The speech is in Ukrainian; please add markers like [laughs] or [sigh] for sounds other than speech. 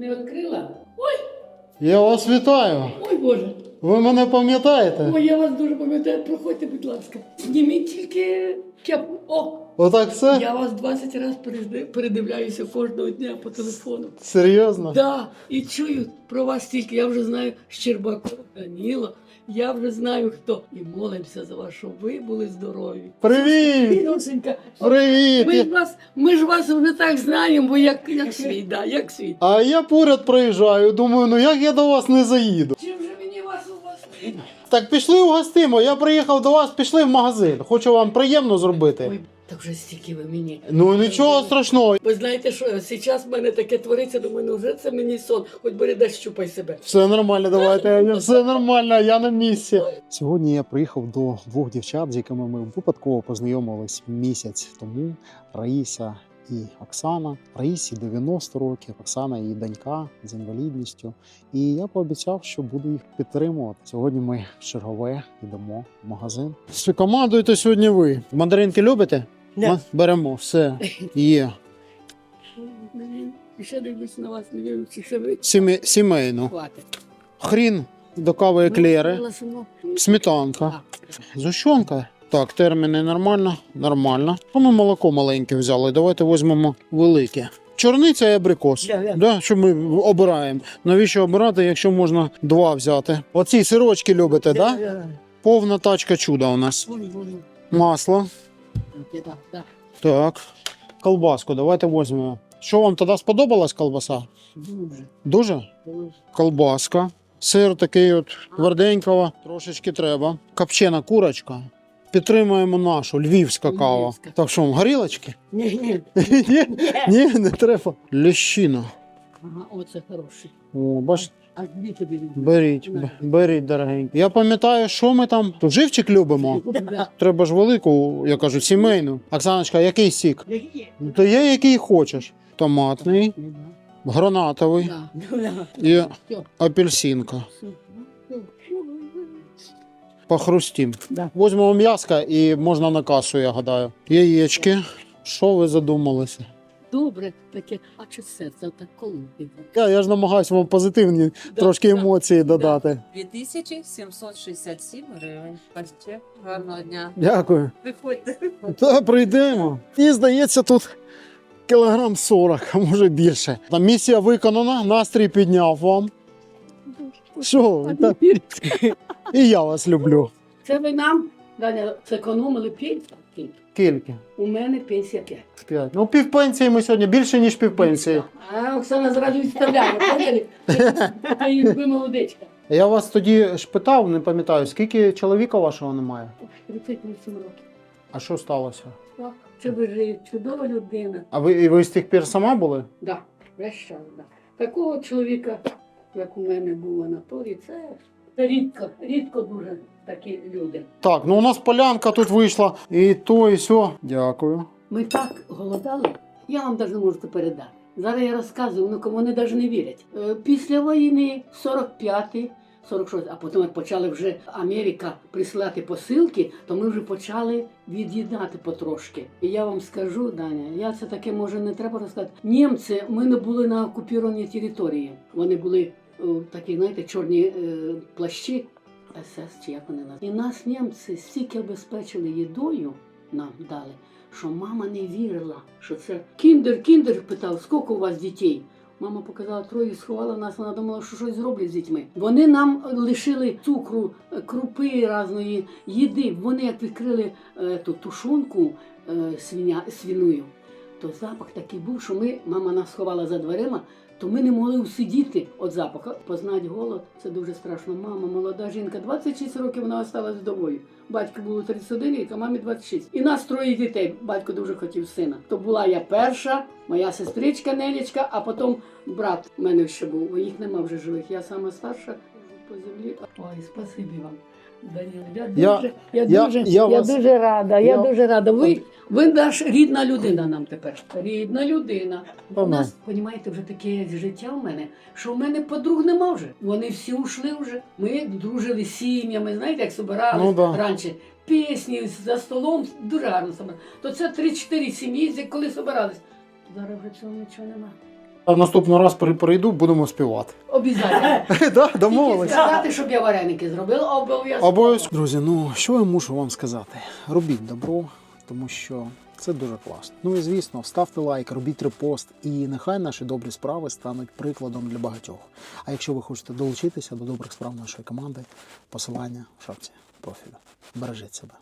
не відкрила. Ой, Я вас вітаю. ой Боже. Ви мене пам'ятаєте? Ой, я вас дуже пам'ятаю. Проходьте, будь ласка. Зніміть тільки кепку. О, Отак все? я вас 20 разів передивляюся кожного дня по телефону. Серйозно? Да, і чую про вас тільки. Я вже знаю Щербаков, Даніло. Я вже знаю хто. І молимося за вас, щоб ви були здорові. Привіт! Льошенька, Привіт! ми ж вас, ми ж вас вже так знаємо, бо як, як свій, да, як свій. А я поряд проїжджаю, думаю, ну як я до вас не заїду? Чим же мені вас у вас? Так пішли угостимо. Я приїхав до вас, пішли в магазин. Хочу вам приємно зробити. Так вже стільки ви мені. Ну нічого страшного. Ви знаєте, що зараз в мене таке твориться, думаю, ну вже це мені сон, хоч бери дай щупай себе. Все нормально, давайте. Все нормально, я на місці. Сьогодні я приїхав до двох дівчат, з якими ми випадково познайомились місяць тому. Раїса і Оксана. Раїсі 90 років, Оксана її донька з інвалідністю. І я пообіцяв, що буду їх підтримувати. Сьогодні ми в чергове йдемо в магазин. Чи командуєте сьогодні ви? Мандаринки любите? Да. Ми Беремо, все [laughs] є. І ще дивлюсь на вас, не вірю, чи це ви Сімей, сімейну. хватить. Хрін до кави еклери. Сметанка. Зущенка. Так, терміни нормально, нормально. А ми молоко маленьке взяли. Давайте візьмемо велике. Чорниця і абрикос. Да, да. Да, що ми обираємо. Навіщо обирати, якщо можна два взяти? Оці сирочки любите, так? Да? Повна тачка чуда у нас. Масло. Так, так. Так. Колбаску, давайте візьмемо. Що вам тоді сподобалась колбаса? Дуже. Дуже? дуже. Колбаска. Сир такий от тверденького, трошечки треба. Копчена курочка. Підтримуємо нашу львівська кава. Львівська. Так що, горілочки? [laughs] Ні, ні. Ні, не треба. Лещина. Ага, оце хороший. О, бач, А дві тобі беріть, б- беріть, дорогенькі. Я пам'ятаю, що ми там. Тут живчик любимо. Да. Треба ж велику, я кажу, сімейну. Оксаночка, який сік? Які є? Ну, То є який хочеш. Томатний, гранатовий Да. [laughs] Да. і Всьо. апельсинка. Похрустім. Да. Возьмемо м'яска і можна на касу, я гадаю. Яєчки. Що ви задумалися? Добре, таке, а чи серце так колотить? Я, я ж намагаюся вам позитивні трошки емоції додати. 2767 гривень. Бачите, гарного дня. Дякую. Приходьте. Та прийдемо. І здається, тут кілограм 40, а може більше. Там місія виконана, настрій підняв вам. Що? ви, та- І я вас люблю. Це ви нам, Даня, зекономили п'ять? Скільки? У мене пенсія 5. П'ять. Ну, півпенсії ми сьогодні більше, ніж півпенсії. А Оксана зразу відставляє, поняли? Її ви молодечка. Я вас тоді ж питав, не пам'ятаю, скільки чоловіка вашого немає? 38 років. А що сталося? Так, Це ви ж чудова людина. А ви, і ви з тих пір сама були? Да, весь час, да. Такого чоловіка, як у мене був Анатолій, це, це рідко, рідко дуже такі люди. Так, ну у нас полянка тут вийшла, і то, і сьо. Дякую. Ми так голодали, я вам навіть не можу передати. Зараз я розказую, ну кому вони навіть не вірять. Е, Після війни, 45-й, 46 а потім як почали вже Америка присилати посилки, то ми вже почали від'їдати потрошки. І я вам скажу, Даня, я це таке може не треба розказати. Німці, ми не були на окупованій території. Вони були такі, знаєте, чорні е, плащі. СС, чи як вони називають. І нас німці стільки обезпечили їдою, нам дали, що мама не вірила, що це кіндер, кіндер питав, скільки у вас дітей. Мама показала троє, сховала нас, вона думала, що щось зроблять з дітьми. Вони нам лишили цукру, крупи різної їди. Вони як відкрили е, ту тушонку е, свиня, свиною, то запах такий був, що ми, мама нас сховала за дверима, то ми не могли усидіти від запаху. Познати голод це дуже страшно. Мама, молода жінка, 26 років вона осталась вдовою. Батько було 31 рік, а мамі 26. І нас троє дітей. Батько дуже хотів сина. То була я перша, моя сестричка Нелічка, а потім брат у мене ще був. Їх нема вже живих. Я сама старша по землі. Ой, спасибі вам. Даніл, я Я- дуже, я, я- дуже, я я, вас- дуже рада. Я, я- дуже рада. Ви, ви наш рідна людина нам тепер. Рідна людина. У нас, розумієте, вже таке життя в мене, що в мене подруг нема вже. Вони всі ушли вже. Ми дружили з сім'ями, знаєте, як собирались Ну да. раніше. Пісні за столом дуже гарно собирали. То це 3-4 сім'ї, коли собирались. Зараз вже цього нічого нема. А наступного раз при- прийду, будемо співати. Обов'язково. [laughs] Да, домовились. сказати, щоб я вареники зробила, обов'язково. Обов'язково. Друзі, ну що я мушу вам сказати? Робіть добро, тому що це дуже класно. Ну і звісно, ставте лайк, робіть репост, і нехай наші добрі справи стануть прикладом для багатьох. А якщо ви хочете долучитися до добрих справ нашої команди, посилання в шапці профілю. Бережіть себе.